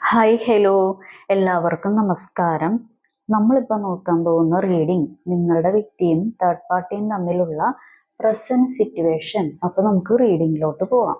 Hi hello എല്ലാവർക്കും നമസ്കാരം. നമ്മളിപ്പോൾ നോക്കാൻ പോകുന്ന റീഡിംഗ് നിങ്ങളുടെ വ്യക്തിയും തേർഡ് പാർട്ടിയും തമ്മിലുള്ള പ്രസന്റ് സിറ്റുവേഷൻ അപ്പോൾ നമുക്ക് റീഡിങ്ങിലോട്ട് പോവാം.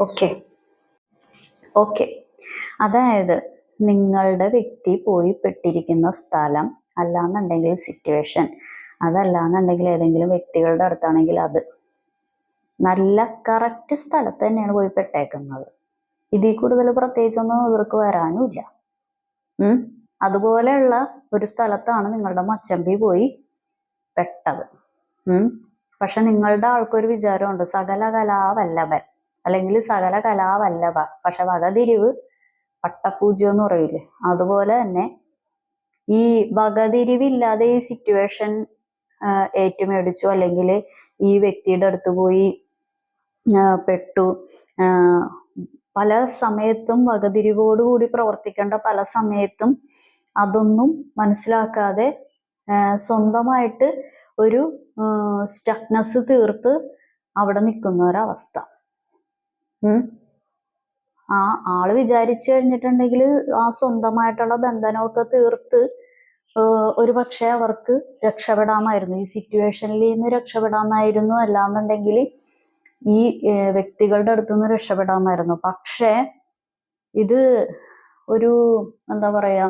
ഓക്കെ. ഓക്കെ. അതായത് നിങ്ങളുടെ വ്യക്തി പോയി പെട്ടിരിക്കുന്ന സ്ഥലം അല്ലാന്നുണ്ടെങ്കിൽ സിറ്റുവേഷൻ അതല്ലാന്നുണ്ടെങ്കിൽ ഏതെങ്കിലും വ്യക്തികളുടെ അടുത്താണെങ്കിൽ അത്. നല്ല കറക്റ്റ് സ്ഥലത്ത് തന്നെയാണ് പോയി പെട്ടേക്കുന്നത്. ഇതിൽ കൂടുതൽ പ്രത്യേകിച്ചൊന്നും ഇവർക്ക് വരാനുമില്ല. അതുപോലെയുള്ള ഒരു സ്ഥലത്താണ് നിങ്ങളുടെ മച്ചമ്പി പോയി പെട്ടത്. പക്ഷെ നിങ്ങളുടെ ആൾക്കൊരു വിചാരമുണ്ട്. സകല കലാവല്ലഭൻ അല്ലെങ്കിൽ സകല കലാവല്ലഭ പക്ഷെ വകതിരിവ് പട്ടപൂജ്യം എന്ന് പറയില്ലേ അതുപോലെ തന്നെ ഈ വകതിരിവില്ലാതെ ഈ സിറ്റുവേഷൻ ഏറ്റുമേടിച്ചു അല്ലെങ്കിൽ ഈ വ്യക്തിയുടെ അടുത്ത് പോയി പെട്ടു പല സമയത്തും വകതിരിവോടുകൂടി പ്രവർത്തിക്കേണ്ട പല സമയത്തും അതൊന്നും മനസ്സിലാക്കാതെ സ്വന്തമായിട്ട് ഒരു സ്റ്റക്നെസ് തീർത്ത് അവിടെ നിൽക്കുന്ന ഒരവസ്ഥ. ആ ആൾ വിചാരിച്ചു കഴിഞ്ഞിട്ടുണ്ടെങ്കിൽ ആ സ്വന്തമായിട്ടുള്ള ബന്ധനമൊക്കെ തീർത്ത് ഒരു പക്ഷെ അവർക്ക് രക്ഷപ്പെടാമായിരുന്നു. ഈ സിറ്റുവേഷനിൽ നിന്ന് രക്ഷപ്പെടാമായിരുന്നു അല്ലാന്നുണ്ടെങ്കിൽ ഈ വ്യക്തികളുടെ അടുത്തു നിന്ന് രക്ഷപ്പെടാമായിരുന്നു. പക്ഷേ ഇത് ഒരു എന്താ പറയാ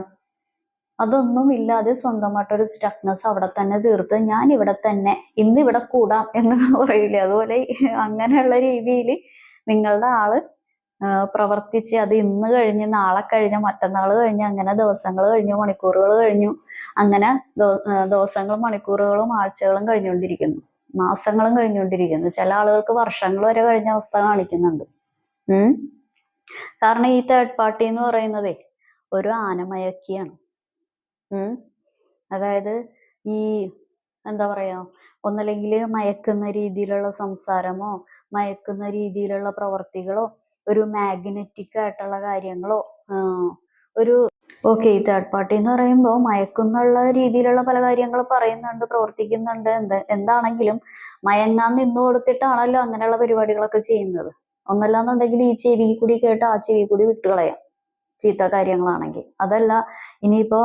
അതൊന്നും ഇല്ലാതെ സ്വന്തമായിട്ടൊരു സ്റ്റക്നെസ് അവിടെ തന്നെ തീർത്ത് ഞാൻ ഇവിടെ തന്നെ ഇന്ന് ഇവിടെ കൂടാം എന്ന് പറയില്ലേ? അതുപോലെ അങ്ങനെയുള്ള രീതിയിൽ നിങ്ങളുടെ ആൾ പ്രവർത്തിച്ച് അത് ഇന്ന് കഴിഞ്ഞ് നാളെ കഴിഞ്ഞ് മറ്റന്നാൾ കഴിഞ്ഞ് അങ്ങനെ ദിവസങ്ങൾ കഴിഞ്ഞു മണിക്കൂറുകൾ കഴിഞ്ഞു അങ്ങനെ ദിവസങ്ങളും മണിക്കൂറുകളും ആഴ്ചകളും കഴിഞ്ഞുകൊണ്ടിരിക്കുന്നു. മാസങ്ങളും കഴിഞ്ഞുകൊണ്ടിരിക്കുന്നു. ചില ആളുകൾക്ക് വർഷങ്ങൾ വരെ കഴിഞ്ഞ അവസ്ഥ കാണിക്കുന്നുണ്ട്. ഉം? കാരണം ഈ തേർഡ് പാർട്ടി എന്ന് പറയുന്നതേ ഒരു ആനമയക്കിയാണ്. ഉം? അതായത് ഈ എന്താ പറയാ ഒന്നല്ലെങ്കിൽ മയക്കുന്ന രീതിയിലുള്ള സംസാരമോ മയക്കുന്ന രീതിയിലുള്ള പ്രവർത്തികളോ ഒരു മാഗ്നറ്റിക് ആയിട്ടുള്ള കാര്യങ്ങളോ ഒരു ഓക്കെ തേർഡ് പാർട്ടി എന്ന് പറയുമ്പോൾ മയക്കുന്നുള്ള രീതിയിലുള്ള പല കാര്യങ്ങൾ പറയുന്നുണ്ട് പ്രവർത്തിക്കുന്നുണ്ട്. എന്ത് എന്താണെങ്കിലും മയങ്ങാൻ നിന്നു കൊടുത്തിട്ടാണല്ലോ അങ്ങനെയുള്ള പരിപാടികളൊക്കെ ചെയ്യുന്നത്. ഒന്നല്ലാന്നുണ്ടെങ്കിൽ ഈ ചെവി കൂടി കേട്ട് ആ ചെവി കൂടി വിട്ടുകളയാം. ചീത്ത കാര്യങ്ങളാണെങ്കിൽ. അതല്ല ഇനിയിപ്പോ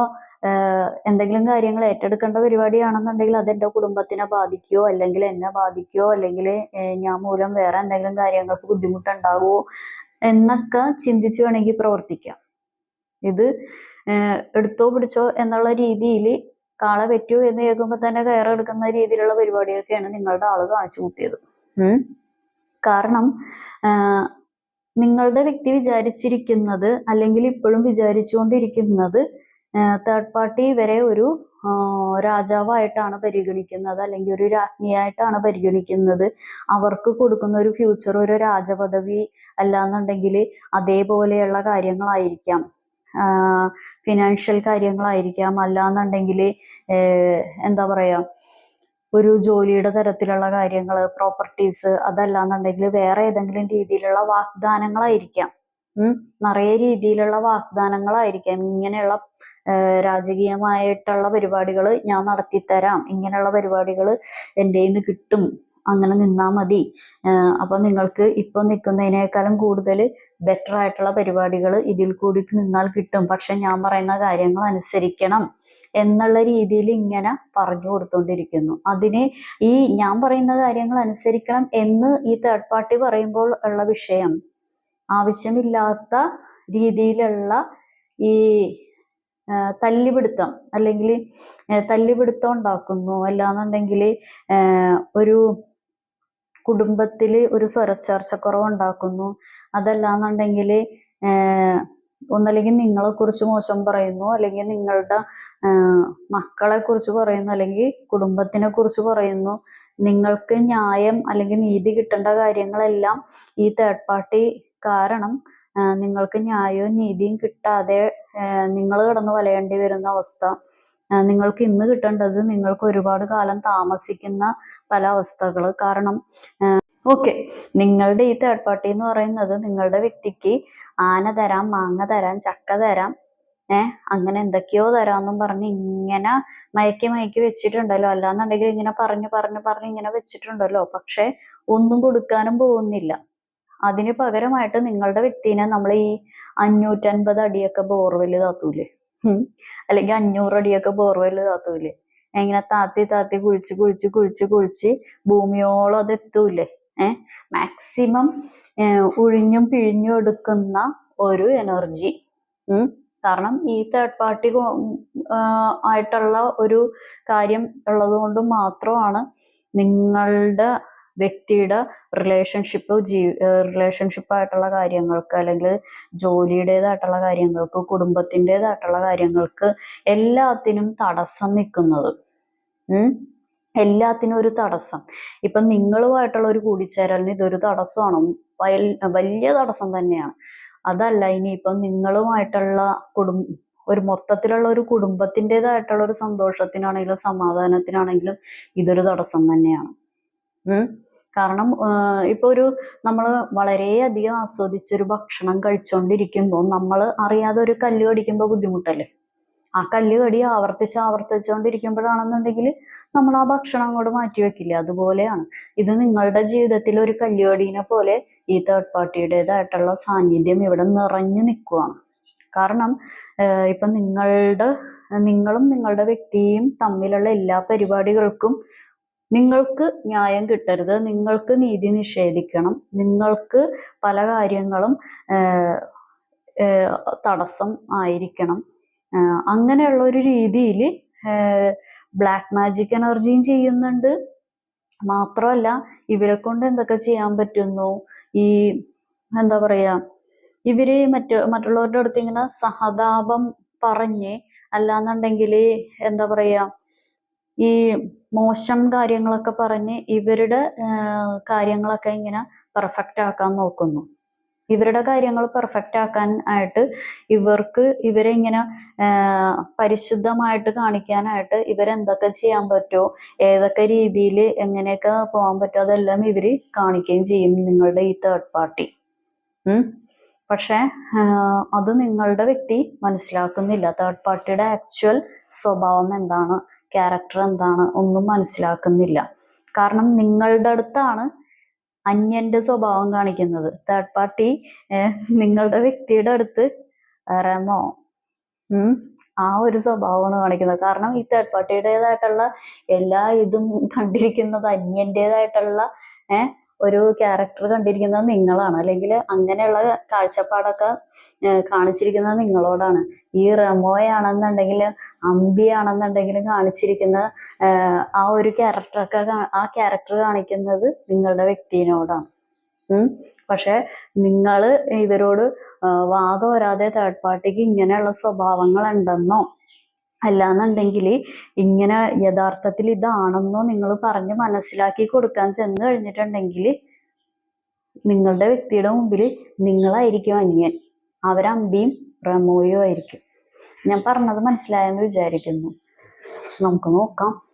എന്തെങ്കിലും കാര്യങ്ങൾ ഏറ്റെടുക്കേണ്ട പരിപാടിയാണെന്നുണ്ടെങ്കിൽ അത് എന്റെ കുടുംബത്തിനെ ബാധിക്കുകയോ അല്ലെങ്കിൽ എന്നെ ബാധിക്കുകയോ അല്ലെങ്കിൽ ഞാൻ മൂലം വേറെ എന്തെങ്കിലും കാര്യങ്ങൾക്ക് ബുദ്ധിമുട്ടുണ്ടാകുമോ എന്നൊക്കെ ചിന്തിച്ച് വേണമെങ്കിൽ പ്രവർത്തിക്കാം ഇത് എടുത്തോ പിടിച്ചോ എന്നുള്ള രീതിയിൽ കാള പറ്റൂ എന്ന് കേൾക്കുമ്പോൾ തന്നെ കയറെടുക്കുന്ന രീതിയിലുള്ള പരിപാടിയൊക്കെയാണ് നിങ്ങളുടെ ആൾ കാണിച്ചു കൂട്ടിയത് ഉം. കാരണം നിങ്ങളുടെ വ്യക്തി വിചാരിച്ചിരിക്കുന്നത് അല്ലെങ്കിൽ ഇപ്പോഴും വിചാരിച്ചുകൊണ്ടിരിക്കുന്നത് തേർഡ് പാർട്ടി വരെ ഒരു രാജാവായിട്ടാണ് പരിഗണിക്കുന്നത്. അല്ലെങ്കിൽ ഒരു രാജ്ഞിയായിട്ടാണ് പരിഗണിക്കുന്നത്. അവർക്ക് കൊടുക്കുന്ന ഒരു ഫ്യൂച്ചർ ഒരു രാജപദവി അല്ലാന്നുണ്ടെങ്കിൽ അതേപോലെയുള്ള കാര്യങ്ങളായിരിക്കാം. ഫിനാൻഷ്യൽ കാര്യങ്ങളായിരിക്കാം. അല്ലാന്നുണ്ടെങ്കിൽ എന്താ പറയാ ഒരു ജോലിയുടെ തരത്തിലുള്ള കാര്യങ്ങൾ പ്രോപ്പർട്ടീസ് അതല്ലാന്നുണ്ടെങ്കിൽ വേറെ ഏതെങ്കിലും രീതിയിലുള്ള വാഗ്ദാനങ്ങളായിരിക്കാം. നിറയെ രീതിയിലുള്ള വാഗ്ദാനങ്ങളായിരിക്കാം. ഇങ്ങനെയുള്ള രാജകീയമായിട്ടുള്ള പരിപാടികൾ ഞാൻ നടത്തിത്തരാം. ഇങ്ങനെയുള്ള പരിപാടികൾ എന്റെ നിന്ന് കിട്ടും. അങ്ങനെ നിന്നാ മതി. അപ്പം നിങ്ങൾക്ക് ഇപ്പൊ നിൽക്കുന്നതിനേക്കാളും കൂടുതൽ ബെറ്റർ ആയിട്ടുള്ള പരിപാടികൾ ഇതിൽ കൂടി നിന്നാൽ കിട്ടും. പക്ഷെ ഞാൻ പറയുന്ന കാര്യങ്ങൾ അനുസരിക്കണം എന്നുള്ള രീതിയിൽ ഇങ്ങനെ പറഞ്ഞു കൊടുത്തോണ്ടിരിക്കുന്നു. അതിന് ഈ ഞാൻ പറയുന്ന കാര്യങ്ങൾ അനുസരിക്കണം എന്ന് ഈ തേർഡ് പാർട്ടി പറയുമ്പോൾ ഉള്ള വിഷയം. ആവശ്യമില്ലാത്ത രീതിയിലുള്ള ഈ തല്ലിപിടുത്തം അല്ലെങ്കിൽ തല്ലിപിടുത്തം ഉണ്ടാക്കുന്നു അല്ലാന്നുണ്ടെങ്കിൽ ഒരു കുടുംബത്തിൽ ഒരു സ്വരച്ചേർച്ചക്കുറവ് ഉണ്ടാക്കുന്നു. അതല്ലാന്നുണ്ടെങ്കിൽ ഒന്നല്ലെങ്കിൽ നിങ്ങളെ കുറിച്ച് മോശം പറയുന്നു അല്ലെങ്കിൽ നിങ്ങളുടെ മക്കളെ കുറിച്ച് പറയുന്നു അല്ലെങ്കിൽ കുടുംബത്തിനെ കുറിച്ച് പറയുന്നു. നിങ്ങൾക്ക് ന്യായം അല്ലെങ്കിൽ നീതി കിട്ടേണ്ട കാര്യങ്ങളെല്ലാം ഈ തേർഡ് പാർട്ടി കാരണം നിങ്ങൾക്ക് ന്യായവും നീതിയും കിട്ടാതെ നിങ്ങൾ കിടന്ന് വലയേണ്ടി വരുന്ന അവസ്ഥ. നിങ്ങൾക്ക് ഇന്ന് കിട്ടേണ്ടത് നിങ്ങൾക്ക് ഒരുപാട് കാലം താമസിക്കുന്ന പല അവസ്ഥകൾ കാരണം ഓക്കെ. നിങ്ങളുടെ ഈ തേർഡ് പാർട്ടി എന്ന് പറയുന്നത് നിങ്ങളുടെ വ്യക്തിക്ക് ആന തരാം മാങ്ങ തരാം ചക്ക തരാം. ഏഹ് അങ്ങനെ എന്തൊക്കെയോ തരാമെന്നും പറഞ്ഞ് ഇങ്ങനെ മയക്കി മയക്കി വെച്ചിട്ടുണ്ടല്ലോ. അല്ലാന്നുണ്ടെങ്കിൽ ഇങ്ങനെ പറഞ്ഞു പറഞ്ഞു പറഞ്ഞ് ഇങ്ങനെ വെച്ചിട്ടുണ്ടല്ലോ. പക്ഷെ ഒന്നും കൊടുക്കാനും പോകുന്നില്ല. അതിന് പകരമായിട്ട് നിങ്ങളുടെ വ്യക്തിനെ നമ്മൾ ഈ അഞ്ഞൂറ്റൻപത് അടിയൊക്കെ ബോർവെൽ താത്തൂലേ. അല്ലെങ്കിൽ അഞ്ഞൂറ് അടിയൊക്കെ ബോർവെൽ താത്തൂലേ? എങ്ങനെ താത്തി താത്തി കുഴിച്ച് കുഴിച്ച് കുഴിച്ച് കുഴിച്ച് ഭൂമിയോളം അത് എത്തൂലേ? ഏഹ് മാക്സിമം ഒഴിഞ്ഞും പിഴിഞ്ഞും എടുക്കുന്ന ഒരു എനർജി കാരണം ഈ തേർഡ് പാർട്ടി ആയിട്ടുള്ള ഒരു കാര്യം ഉള്ളത് കൊണ്ട് മാത്രമാണ് നിങ്ങളുടെ വ്യക്തിയുടെ റിലേഷൻഷിപ്പ് ജീ റിലേഷൻഷിപ്പ് ആയിട്ടുള്ള കാര്യങ്ങൾക്ക് അല്ലെങ്കിൽ ജോലിയുടേതായിട്ടുള്ള കാര്യങ്ങൾക്ക് കുടുംബത്തിന്റെതായിട്ടുള്ള കാര്യങ്ങൾക്ക് എല്ലാത്തിനും തടസ്സം നിൽക്കുന്നത്. എല്ലാത്തിനും ഒരു തടസ്സം. ഇപ്പം നിങ്ങളുമായിട്ടുള്ള ഒരു കൂടിച്ചേരലിന് ഇതൊരു തടസ്സമാണ്. വലിയ തടസ്സം തന്നെയാണ്. അതല്ല ഇനിയിപ്പം നിങ്ങളുമായിട്ടുള്ള കുടും ഒരു മൊത്തത്തിലുള്ള ഒരു കുടുംബത്തിന്റെതായിട്ടുള്ള ഒരു സന്തോഷത്തിനാണെങ്കിലും സമാധാനത്തിനാണെങ്കിലും ഇതൊരു തടസ്സം തന്നെയാണ്. കാരണം ഇപ്പൊ ഒരു നമ്മൾ വളരെയധികം ആസ്വദിച്ചൊരു ഭക്ഷണം കഴിച്ചുകൊണ്ടിരിക്കുമ്പോൾ നമ്മൾ അറിയാതെ ഒരു കല്ല് കടിക്കുമ്പോൾ ബുദ്ധിമുട്ടല്ലേ? ആ കല്ല് കടി ആവർത്തിച്ച് ആവർത്തിച്ചുകൊണ്ടിരിക്കുമ്പോഴാണെന്നുണ്ടെങ്കിൽ നമ്മൾ ആ ഭക്ഷണം അങ്ങോട്ട് മാറ്റി വെക്കില്ല? അതുപോലെയാണ്. ഇത് നിങ്ങളുടെ ജീവിതത്തിൽ ഒരു കല്ലുകടീനെ പോലെ ഈ തേർഡ് പാർട്ടിയുടേതായിട്ടുള്ള സാന്നിധ്യം ഇവിടെ നിറഞ്ഞു നിൽക്കുവാണ്. കാരണം ഇപ്പൊ നിങ്ങളുടെ നിങ്ങളും നിങ്ങളുടെ വ്യക്തിയും തമ്മിലുള്ള എല്ലാ പരിപാടികൾക്കും നിങ്ങൾക്ക് ന്യായം കിട്ടരുത് നിങ്ങൾക്ക് നീതി നിഷേധിക്കണം നിങ്ങൾക്ക് പല കാര്യങ്ങളും തടസ്സം ആയിരിക്കണം. അങ്ങനെയുള്ള ഒരു രീതിയിൽ ബ്ലാക്ക് മാജിക് എനർജിയും ചെയ്യുന്നുണ്ട്. മാത്രമല്ല ഇവരെ കൊണ്ട് എന്തൊക്കെ ചെയ്യാൻ പറ്റുന്നു? ഈ എന്താ പറയാ ഇവർ മറ്റു മറ്റുള്ളവരുടെ അടുത്ത് ഇങ്ങനെ സഹതാപം പറഞ്ഞ് അല്ലാന്നുണ്ടെങ്കിൽ എന്താ പറയാ ഈ മോശം കാര്യങ്ങളൊക്കെ പറഞ്ഞ് ഇവരുടെ കാര്യങ്ങളൊക്കെ ഇങ്ങനെ പെർഫെക്റ്റ് ആക്കാൻ നോക്കുന്നു. ഇവരുടെ കാര്യങ്ങൾ പെർഫെക്റ്റ് ആക്കാൻ ആയിട്ട് ഇവർക്ക് ഇവരെ ഇങ്ങനെ പരിശുദ്ധമായിട്ട് കാണിക്കാനായിട്ട് ഇവരെന്തൊക്കെ ചെയ്യാൻ പറ്റുമോ ഏതൊക്കെ രീതിയിൽ എങ്ങനെയൊക്കെ പോകാൻ പറ്റുമോ അതെല്ലാം ഇവർ കാണിക്കുകയും ചെയ്യും നിങ്ങളുടെ ഈ തേർഡ് പാർട്ടി പക്ഷേ അത് നിങ്ങളുടെ വ്യക്തി മനസ്സിലാക്കുന്നില്ല. തേർഡ് പാർട്ടിയുടെ ആക്ച്വൽ സ്വഭാവം എന്താണ്? ക്യാരക്ടർ എന്താണ്? ഒന്നും മനസ്സിലാക്കുന്നില്ല. കാരണം നിങ്ങളുടെ അടുത്താണ് അന്യന്റെ സ്വഭാവം കാണിക്കുന്നത്. തേർഡ് പാർട്ടി നിങ്ങളുടെ വ്യക്തിയുടെ അടുത്ത് റമോ ആ ഒരു സ്വഭാവമാണ് കാണിക്കുന്നത്. കാരണം ഈ തേർഡ് പാർട്ടിയുടേതായിട്ടുള്ള എല്ലാ ഇതും കണ്ടിരിക്കുന്നത് അന്യന്റേതായിട്ടുള്ള ഏഹ് ഒരു ക്യാരക്ടർ കണ്ടിരിക്കുന്നത് നിങ്ങളാണ്. അല്ലെങ്കിൽ അങ്ങനെയുള്ള കാഴ്ചപ്പാടൊക്കെ കാണിച്ചിരിക്കുന്നത് നിങ്ങളോടാണ്. ഈ റെമോയാണെന്നുണ്ടെങ്കിൽ അമ്പിയാണെന്നുണ്ടെങ്കിലും കാണിച്ചിരിക്കുന്ന ആ ഒരു ക്യാരക്ടറൊക്കെ ആ ക്യാരക്ടർ കാണിക്കുന്നത് നിങ്ങളുടെ വ്യക്തിനോടാണ്. പക്ഷെ നിങ്ങൾ ഇവരോട് വാദം വരാതെ തേർഡ് പാർട്ടിക്ക് ഇങ്ങനെയുള്ള സ്വഭാവങ്ങൾ ഉണ്ടെന്നോ അല്ലാന്നുണ്ടെങ്കിൽ ഇങ്ങനെ യഥാർത്ഥത്തിൽ ഇതാണെന്നോ നിങ്ങൾ പറഞ്ഞ് മനസ്സിലാക്കി കൊടുക്കാൻ ചെന്ന് കഴിഞ്ഞിട്ടുണ്ടെങ്കിൽ നിങ്ങളുടെ വ്യക്തിയുടെ മുമ്പിൽ നിങ്ങളായിരിക്കും അന്യൻ. അവരമ്പിയും റമോയും ആയിരിക്കും. ഞാൻ പറഞ്ഞത് മനസ്സിലായെന്ന് വിചാരിക്കുന്നു. നമുക്ക് നോക്കാം.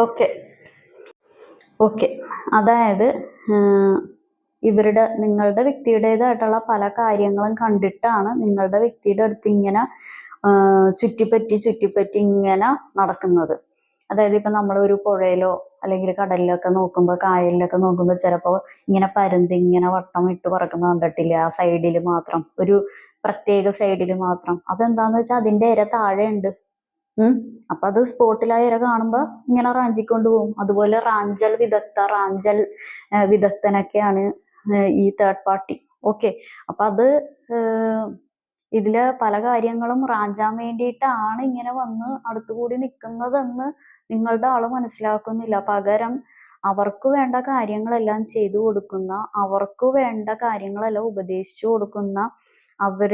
ഓക്കെ. ഓക്കെ. അതായത് ഇവരുടെ നിങ്ങളുടെ വ്യക്തിയുടേതായിട്ടുള്ള പല കാര്യങ്ങളും കണ്ടിട്ടാണ് നിങ്ങളുടെ വ്യക്തിയുടെ അടുത്ത് ഇങ്ങനെ ചുറ്റിപ്പറ്റി ചുറ്റിപ്പറ്റി ഇങ്ങനെ നടക്കുന്നത്. അതായത് ഇപ്പൊ നമ്മൾ ഒരു പുഴയിലോ അല്ലെങ്കിൽ കടലിലൊക്കെ നോക്കുമ്പോൾ കായലിലൊക്കെ നോക്കുമ്പോൾ ചിലപ്പോൾ ഇങ്ങനെ പരുന്ത് ഇങ്ങനെ വട്ടം ഇട്ട് പറക്കുന്ന കണ്ടിട്ടില്ല? ആ സൈഡിൽ മാത്രം ഒരു പ്രത്യേക സൈഡിൽ മാത്രം. അതെന്താന്ന് വെച്ചാൽ അതിന്റെ ഇര താഴെ ഉണ്ട് അപ്പൊ അത് സ്പോട്ടിലായ ഇര കാണുമ്പോ ഇങ്ങനെ റാഞ്ചിക്കൊണ്ട് പോകും അതുപോലെ റാഞ്ചൽ വിദഗ്ധ റാഞ്ചൽ വിദഗ്ധനൊക്കെയാണ് ഈ തേർഡ് പാർട്ടി ഓക്കെ അപ്പൊ അത് ഇതിൽ പല കാര്യങ്ങളും റാഞ്ചാൻ വേണ്ടിയിട്ടാണ് ഇങ്ങനെ വന്ന് അടുത്തുകൂടി നിൽക്കുന്നതെന്ന് നിങ്ങളുടെ ആൾ മനസ്സിലാക്കുന്നില്ല. പകരം അവർക്ക് വേണ്ട കാര്യങ്ങളെല്ലാം ചെയ്തു കൊടുക്കുന്ന അവർക്ക് വേണ്ട കാര്യങ്ങളെല്ലാം ഉപദേശിച്ചു കൊടുക്കുന്ന അവർ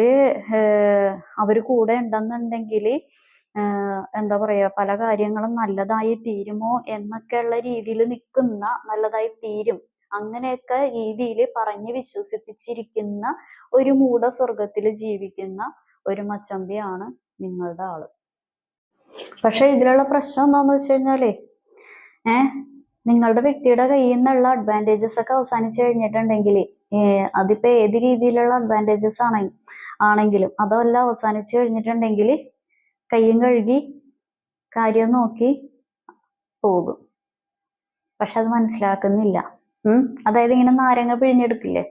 അവർ കൂടെ ഉണ്ടെന്നുണ്ടെങ്കിൽ എന്താ പറയാ പല കാര്യങ്ങളും നല്ലതായി തീരുമോ എന്നൊക്കെയുള്ള രീതിയിൽ നിൽക്കുന്ന നല്ലതായി തീരും. അങ്ങനെയൊക്കെ രീതിയിൽ പറഞ്ഞു വിശ്വസിപ്പിച്ചിരിക്കുന്ന ഒരു മൂട സ്വർഗത്തിൽ ജീവിക്കുന്ന ഒരു മച്ചമ്പിയാണ് നിങ്ങളുടെ ആൾ. പക്ഷെ ഇതിലുള്ള പ്രശ്നം എന്താന്ന് വെച്ച് കഴിഞ്ഞാലേ ഏ നിങ്ങളുടെ വ്യക്തിയുടെ കയ്യിൽ നിന്നുള്ള അഡ്വാന്റേജസ് ഒക്കെ അവസാനിച്ചു കഴിഞ്ഞിട്ടുണ്ടെങ്കിൽ അതിപ്പോ ഏത് രീതിയിലുള്ള അഡ്വാന്റേജസ് ആണ് ആണെങ്കിലും അതെല്ലാം അവസാനിച്ചു കഴിഞ്ഞിട്ടുണ്ടെങ്കിൽ കയ്യും കഴുകി കാര്യം നോക്കി പോകും. പക്ഷെ അത് മനസ്സിലാക്കുന്നില്ല. അതായത് ഇങ്ങനെ നാരങ്ങ പിഴിഞ്ഞെടുക്കില്ലേ?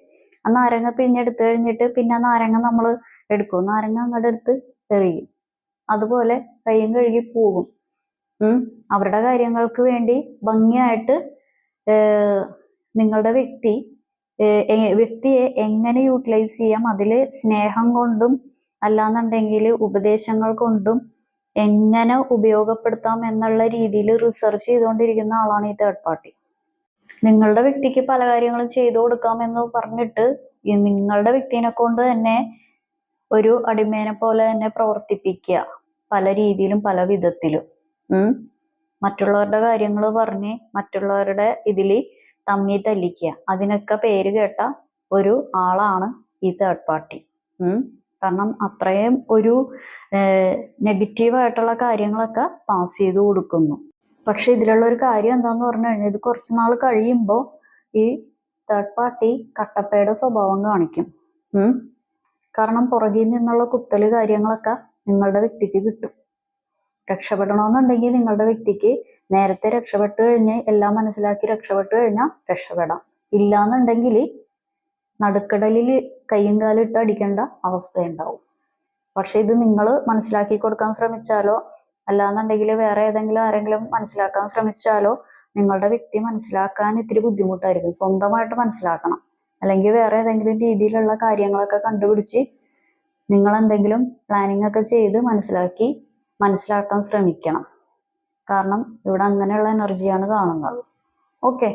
ആ നാരങ്ങ പിഴിഞ്ഞെടുത്ത് കഴിഞ്ഞിട്ട് പിന്നെ ആ നാരങ്ങ നമ്മൾ എടുക്കും. നാരങ്ങ അങ്ങോട്ട് എടുത്ത് എറിയും. അതുപോലെ കയ്യും കഴുകി പോകും. അവരുടെ കാര്യങ്ങൾക്ക് വേണ്ടി ഭംഗിയായിട്ട് നിങ്ങളുടെ വ്യക്തി വ്യക്തിയെ എങ്ങനെ യൂട്ടിലൈസ് ചെയ്യാം? അതിൽ സ്നേഹം കൊണ്ടും അല്ലാന്നുണ്ടെങ്കിൽ ഉപദേശങ്ങൾ കൊണ്ടും എങ്ങനെ ഉപയോഗപ്പെടുത്താം എന്നുള്ള രീതിയിൽ റിസർച്ച് ചെയ്തുകൊണ്ടിരിക്കുന്ന ആളാണ് ഈ തേർഡ് പാർട്ടി നിങ്ങളുടെ വ്യക്തിക്ക് പല കാര്യങ്ങളും ചെയ്തു കൊടുക്കാം എന്ന് പറഞ്ഞിട്ട് നിങ്ങളുടെ വ്യക്തിനെ കൊണ്ട് തന്നെ ഒരു അടിമേനെ പോലെ തന്നെ പ്രവർത്തിപ്പിക്കുക. പല രീതിയിലും പല വിധത്തിലും. മറ്റുള്ളവരുടെ കാര്യങ്ങൾ പറഞ്ഞ് മറ്റുള്ളവരുടെ ഇതിൽ തമ്മി തല്ലിക്കുക. അതിനൊക്കെ പേര് കേട്ട ഒരു ആളാണ് ഈ തേർഡ് പാർട്ടി കാരണം അത്രയും ഒരു നെഗറ്റീവ് ആയിട്ടുള്ള കാര്യങ്ങളൊക്കെ പാസ് ചെയ്ത് കൊടുക്കുന്നു. പക്ഷെ ഇതിലുള്ള ഒരു കാര്യം എന്താന്ന് പറഞ്ഞു കഴിഞ്ഞാൽ ഇത് കുറച്ച് നാൾ കഴിയുമ്പോൾ ഈ തേർഡ് പാർട്ടി കട്ടപ്പയുടെ സ്വഭാവം കാണിക്കും. കാരണം പുറകിൽ നിന്നുള്ള കുത്തൽ കാര്യങ്ങളൊക്കെ നിങ്ങളുടെ വ്യക്തിക്ക് കിട്ടും. രക്ഷപ്പെടണമെന്നുണ്ടെങ്കിൽ നിങ്ങളുടെ വ്യക്തിക്ക് നേരത്തെ രക്ഷപ്പെട്ട് കഴിഞ്ഞ് എല്ലാം മനസ്സിലാക്കി രക്ഷപ്പെട്ട് കഴിഞ്ഞാൽ രക്ഷപ്പെടാം. ഇല്ലാന്നുണ്ടെങ്കിൽ നടുക്കടലിൽ കയ്യും കാലിട്ട് അടിക്കേണ്ട അവസ്ഥയുണ്ടാവും. പക്ഷെ ഇത് നിങ്ങൾ മനസ്സിലാക്കി കൊടുക്കാൻ ശ്രമിച്ചാലോ അല്ലാന്നുണ്ടെങ്കിൽ വേറെ ഏതെങ്കിലും ആരെങ്കിലും മനസ്സിലാക്കാൻ ശ്രമിച്ചാലോ നിങ്ങളുടെ വ്യക്തി മനസ്സിലാക്കാൻ ഇത്തിരി ബുദ്ധിമുട്ടായിരിക്കും. സ്വന്തമായിട്ട് മനസ്സിലാക്കണം. അല്ലെങ്കിൽ വേറെ ഏതെങ്കിലും രീതിയിലുള്ള കാര്യങ്ങളൊക്കെ കണ്ടുപിടിച്ച് നിങ്ങൾ എന്തെങ്കിലും പ്ലാനിങ് ഒക്കെ ചെയ്ത് മനസ്സിലാക്കി മനസ്സിലാക്കാൻ ശ്രമിക്കണം. കാരണം ഇവിടെ അങ്ങനെയുള്ള എനർജിയാണ് കാണുന്നത്. ഓക്കെ